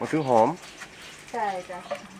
มันคือหอม ใช่จ้ะ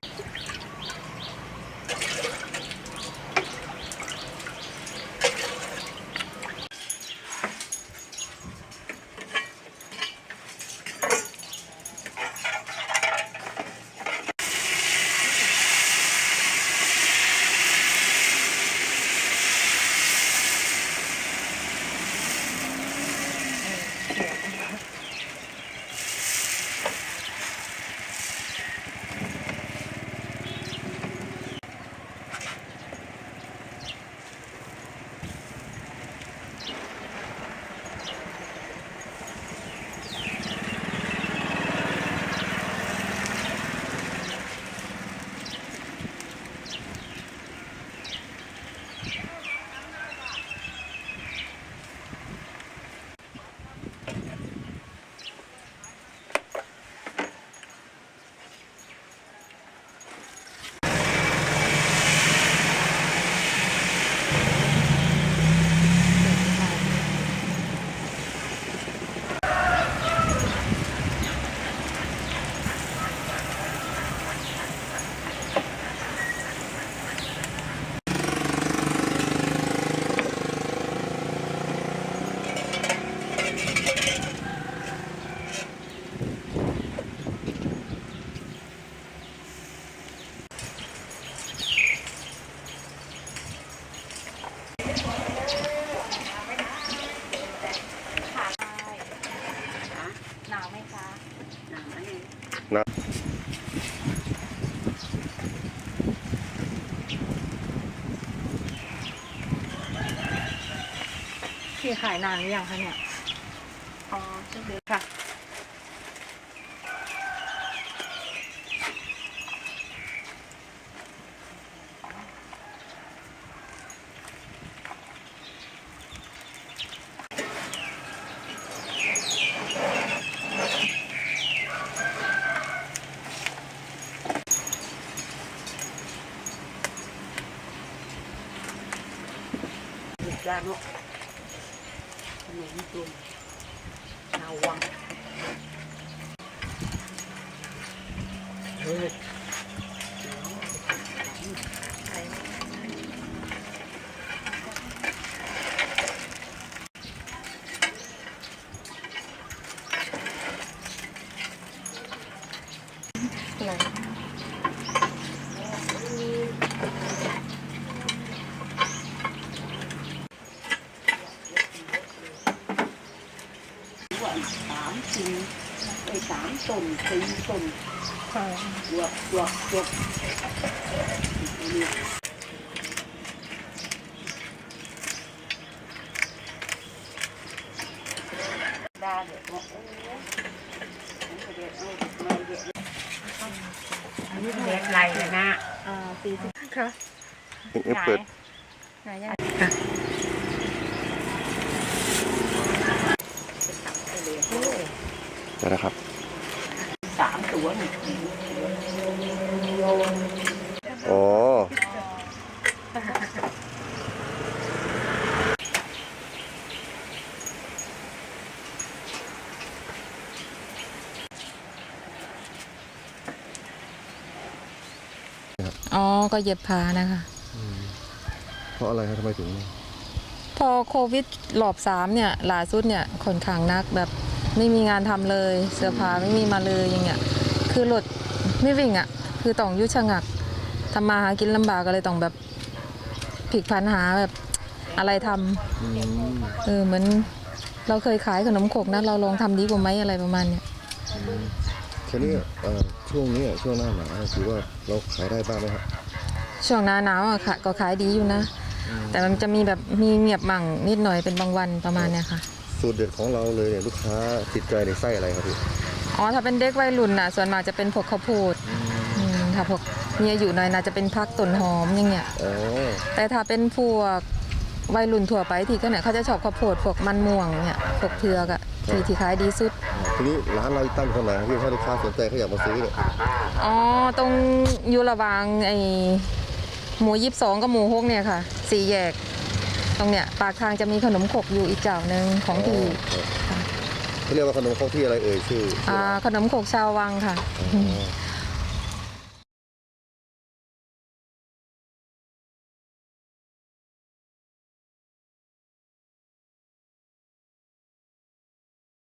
ีขายนานหรือยังคะเนี่ย อ๋อสักเดือนค่ะ Được ra nó Mẹ chung Nào quăng Rồi Thank you. Tám chín Ê tám tuần chín tuần ค่ะ Được được được Được. Đa được nó อันนี้เด็กไรเลยนะอ่าปีสิค่ะเอ็งเปิดหายยังได้แล้วครับสามตัวนี่อ๋ออ๋อ ก็เย็บผ้านะคะ เพราะอะไรครับทำไมถึง พอโควิดรอบสามเนี่ยล่าสุดเนี่ยค่อนข้างหนักแบบ ไม่มีงานทำเลยเสื้อผ้าไม่มีมาเลยอย่างเงี้ยคือรถไม่วิ่งอะ คือต้องอยุชะงักทำมาหากินลำบากก็เลยต้องแบบผิกพันหาแบบอะไรทำอืมเออเหมือนเราเคยขายขนมขกนะเราลองทำดีกว่าไหมอะไรประมาณเนี้ยทีนี้เอ่อช่วงนี้ช่วงหน้าหนาวถือว่าเราขายได้บ้างไหมครับช่วงหน้าหนาวอะค่ะก็ขายดีอยู่นะ แต่มันจะมีแบบมีเงียบมั่งนิดหน่อยเป็นบางวันประมาณเนี้ยค่ะ สูตรเด็ดของเราเลยเนี่ยลูกค้าติดใจในไส้อะไรครับพี่อ๋อถ้าเป็นเด็กวัยรุ่นน่ะ ส่วนมากจะเป็นพวกข้าวโพดอืมถ้าพวกมีอายุหน่อยน่าจะเป็นพักต้นหอมอย่างเงี้ย อ๋อแต่ถ้าเป็นพวกวัยรุ่นทั่วไปที่ก็เนี่ยเขาจะชอบข้าวโพดพวกมันม่วงเนี่ยพวกเผือกอะที่ที่ขายดีสุด ทีนี้ร้านเราตั้งตรงไหนครับพี่ถ้าลูกค้าสนใจเขาอยากมาซื้อเนี่ยอ๋อ ตรงอยู่ระหว่างไอ้หมูยิบสองกับหมูฮกเนี่ยค่ะ สี่แยก ตรงเนี้ยปากทางจะมีขนมขกอยู่อีกเจ้าหนึ่งของที่ครับเขาเรียกว่าขนมครกที่อะไรเอ่ยชื่อชื่ออ่าอะไรขนมโขกชาววังค่ะ อ๋อ